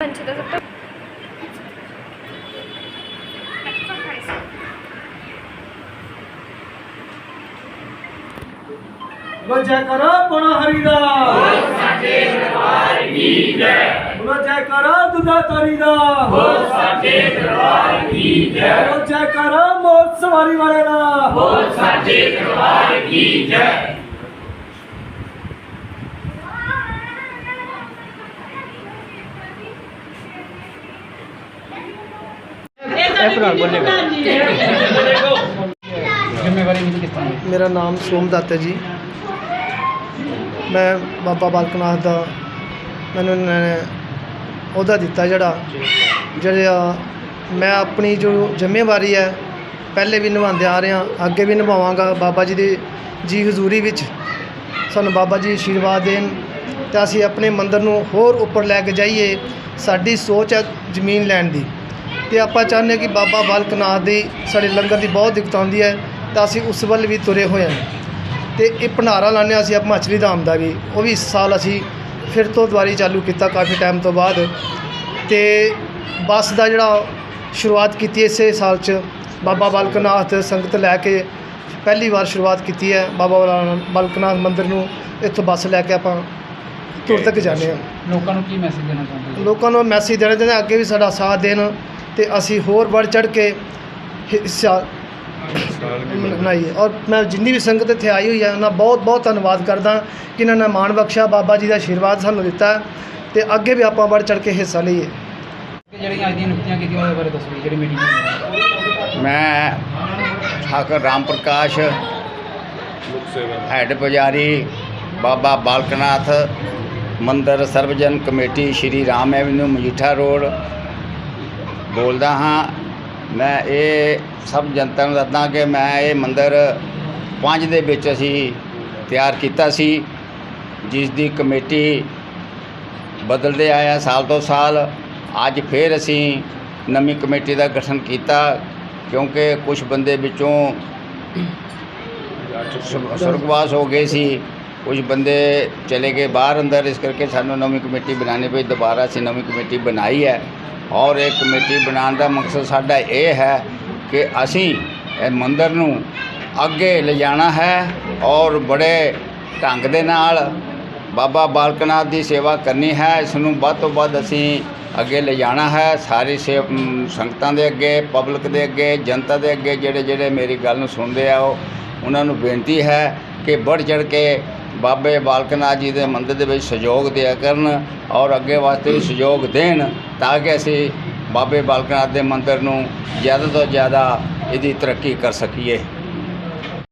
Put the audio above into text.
ਪੰਛੀ ਦਾ ਸਭ ਤੋਂ ਬੋਲ ਕਰੋ ਪੁਣਾ ਹਰੀ ਦਾ। ਬੋਲ ਦਰਬਾਰ ਕੀ ਜੈ। ਬੋਲ ਜੈ ਕਰੋ ਦੁਦਾ ਤਰੀ ਦਾ। ਬੋਲ ਸਾਡੇ ਦਰਬਾਰ ਕੀ ਜੈ। ਬੋਲ ਜੈ ਕਰੋ ਮੋਤ ਸਵਾਰੀ ਵਾਲੇ ਦਾ ਬੋਲ ਜ਼ਿੰਮੇਵਾਰੀ ਮਿਲੀ ਕਿਸ ਤਰ੍ਹਾਂ ਦੀ? ਮੇਰਾ ਨਾਮ ਸੋਮਦੱਤ ਹੈ ਜੀ। ਮੈਂ ਬਾਬਾ ਬਾਲਕਨਾਥ ਦਾ ਮੈਨੂੰ ਇਹਨਾਂ ਨੇ ਅਹੁਦਾ ਦਿੱਤਾ ਜਿਹੜਾ। ਜਿਹੜਾ ਮੈਂ ਆਪਣੀ ਜੋ ਜ਼ਿੰਮੇਵਾਰੀ ਹੈ, ਪਹਿਲੇ ਵੀ ਨਿਭਾਉਂਦੇ ਆ ਰਿਹਾ, ਅੱਗੇ ਵੀ ਨਿਭਾਵਾਂਗਾ ਬਾਬਾ ਜੀ ਦੀ, ਜੀ ਹਜ਼ੂਰੀ ਵਿੱਚ। ਸਾਨੂੰ ਬਾਬਾ ਜੀ ਆਸ਼ੀਰਵਾਦ ਦੇਣ ਤੇ ਅਸੀਂ ਆਪਣੇ ਮੰਦਰ ਨੂੰ ਹੋਰ ਉੱਪਰ ਲੈ ਕੇ ਜਾਈਏ, ਸਾਡੀ ਸੋਚ ਹੈ ਜ਼ਮੀਨ ਲੈਣ ਦੀ। ਤੇ ਆਪਾਂ ਚਾਹੁੰਦੇ ਹਾਂ ਕਿ ਬਾਬਾ ਬਾਲਕਨਾਥ ਦੀ, ਸਾਡੇ ਲੰਗਰ ਦੀ ਬਹੁਤ ਦਿੱਕਤ ਆਉਂਦੀ ਹੈ, ਤਾਂ ਅਸੀਂ ਉਸ ਵੱਲ ਵੀ ਤੁਰੇ ਹੋਏ ਹਾਂ। ਤੇ ਇਹ ਭੰਡਾਰਾ ਲਾਉਂਦੇ ਹਾਂ, ਅਸੀਂ ਆਪ ਮਛਲੀ ਧਾਮ ਦਾ ਵੀ, ਉਹ ਵੀ ਇਸ ਸਾਲ ਅਸੀਂ ਫਿਰ ਤੋਂ ਦੁਬਾਰੀ ਚਾਲੂ ਕੀਤਾ ਕਾਫੀ ਟਾਈਮ ਤੋਂ ਬਾਅਦ। ਤੇ ਬੱਸ ਦਾ ਜਿਹੜਾ ਸ਼ੁਰੂਆਤ ਕੀਤੀ ਇਸੇ ਸਾਲ 'ਚ ਬਾਬਾ ਬਾਲਕਨਾਥ ਸੰਗਤ ਲੈ ਕੇ ਪਹਿਲੀ ਵਾਰ ਸ਼ੁਰੂਆਤ ਕੀਤੀ ਹੈ। ਬਾਬਾ ਬਾਲਾ- ਬਾਲਕਨਾਥ ਮੰਦਿਰ ਨੂੰ ਇੱਥੋਂ ਬੱਸ ਲੈ ਕੇ ਆਪਾਂ ਤੁਰ ਤੱਕ ਜਾਂਦੇ ਹਾਂ। ਲੋਕਾਂ ਨੂੰ ਕੀ ਮੈਸੇਜ ਦੇਣਾ ਚਾਹੁੰਦੇ ਹੋ? ਲੋਕਾਂ ਨੂੰ ਮੈਸੇਜ ਦੇਣਾ ਚਾਹੁੰਦੇ ਅੱਗੇ ਵੀ ਸਾਡਾ ਸਾਥ ਦੇਣ ਤੇ ਅਸੀਂ ਹੋਰ ਵੱਧ ਚੜ ਕੇ ਹਿੱਸਾ ਬਣਾਈਏ ਔਰ ਮੈਂ ਜਿੰਨੀ ਵੀ ਸੰਗਤ ਇੱਥੇ ਆਈ ਹੋਈ ਹੈ ਉਹਨਾਂ ਦਾ ਬਹੁਤ ਬਹੁਤ ਧੰਨਵਾਦ ਕਰਦਾ ਕਿ ਇਹਨਾਂ ਨੇ ਮਾਣ ਬਖਸ਼ਿਆ ਬਾਬਾ ਜੀ ਦਾ ਆਸ਼ੀਰਵਾਦ ਸਾਨੂੰ ਦਿੱਤਾ ਤੇ ਅੱਗੇ ਵੀ ਆਪਾਂ ਵੱਧ ਚੜ ਕੇ ਹਿੱਸਾ ਲਈਏ। ਜਿਹੜੀਆਂ ਅੱਜ ਦੀਆਂ ਨਿਯੁਕਤੀਆਂ ਕੀਤੀਆਂ ਉਹਦੇ ਬਾਰੇ ਦੱਸੋ ਜੀ, ਜਿਹੜੀ ਮੀਟਿੰਗ ਮੈਂ ਠਾਕਰ ਰਾਮ ਪ੍ਰਕਾਸ਼ ਹੈੱਡ ਪੁਜਾਰੀ ਬਾਬਾ ਬਾਲਕਨਾਥ ਮੰਦਰ Sarvjan committee Shri Ram avenue Majitha road. ਬੋਲਦਾ ਹਾਂ ਮੈਂ ਇਹ ਸਭ ਜਨਤਾ ਨੂੰ ਦੱਸਦਾ ਕਿ ਮੈਂ ਇਹ ਮੰਦਰ ਪੰਜ ਦੇ ਵਿੱਚ ਅਸੀਂ ਤਿਆਰ ਕੀਤਾ ਸੀ, ਜਿਸ ਦੀ ਕਮੇਟੀ ਬਦਲਦੇ ਆਇਆ ਸਾਲ ਤੋਂ ਸਾਲ। ਅੱਜ ਫਿਰ ਅਸੀਂ ਨਵੀਂ ਕਮੇਟੀ ਦਾ ਗਠਨ ਕੀਤਾ, ਕਿਉਂਕਿ ਕੁਝ ਬੰਦੇ ਵਿੱਚੋਂ ਸੁਰ- ਸੁਰਗਵਾਸ ਹੋ ਗਏ ਸੀ। ਕੁਝ ਬੰਦੇ ਚਲੇ ਗਏ ਬਾਹਰ ਅੰਦਰ, ਇਸ ਕਰਕੇ ਸਾਨੂੰ ਨਵੀਂ ਕਮੇਟੀ ਬਣਾਉਣੀ ਪਈ। ਦੁਬਾਰਾ ਅਸੀਂ ਨਵੀਂ ਕਮੇਟੀ ਬਣਾਈ ਹੈ। ਔਰ ਇਹ ਕਮੇਟੀ ਬਣਾਉਣ ਦਾ ਮਕਸਦ ਸਾਡਾ ਇਹ ਹੈ ਕਿ ਅਸੀਂ ਇਹ ਮੰਦਰ ਨੂੰ ਅੱਗੇ ਲਿਜਾਣਾ ਹੈ ਔਰ ਬੜੇ ਢੰਗ ਦੇ ਨਾਲ ਬਾਬਾ ਬਾਲਕਨਾਥ ਦੀ ਸੇਵਾ ਕਰਨੀ ਹੈ। ਇਸ ਨੂੰ ਵੱਧ ਤੋਂ ਵੱਧ ਅਸੀਂ ਅੱਗੇ ਲਿਜਾਣਾ ਹੈ। ਸਾਰੀ ਸੇ ਸੰਗਤਾਂ ਦੇ ਅੱਗੇ, ਪਬਲਿਕ ਦੇ ਅੱਗੇ, ਜਨਤਾ ਦੇ ਅੱਗੇ ਜਿਹੜੇ ਜਿਹੜੇ ਮੇਰੀ ਗੱਲ ਨੂੰ ਸੁਣਦੇ ਆ ਉਹ, ਉਹਨਾਂ ਨੂੰ ਬੇਨਤੀ ਹੈ ਕਿ ਵੱਧ ਚੜ ਕੇ ਬਾਬੇ ਬਾਲਕ ਨਾਥ ਜੀ ਦੇ ਮੰਦਿਰ ਦੇ ਵਿੱਚ ਸਹਿਯੋਗ ਦਿਆ ਕਰਨ ਔਰ ਅੱਗੇ ਵਾਸਤੇ ਵੀ ਸਹਿਯੋਗ ਦੇਣ ਤਾਂ ਕਿ ਅਸੀਂ ਬਾਬੇ ਬਾਲਕ ਨਾਥ ਦੇ ਮੰਦਿਰ ਨੂੰ ਜ਼ਿਆਦਾ ਤੋਂ ਜ਼ਿਆਦਾ ਇਹਦੀ ਤਰੱਕੀ ਕਰ ਸਕੀਏ।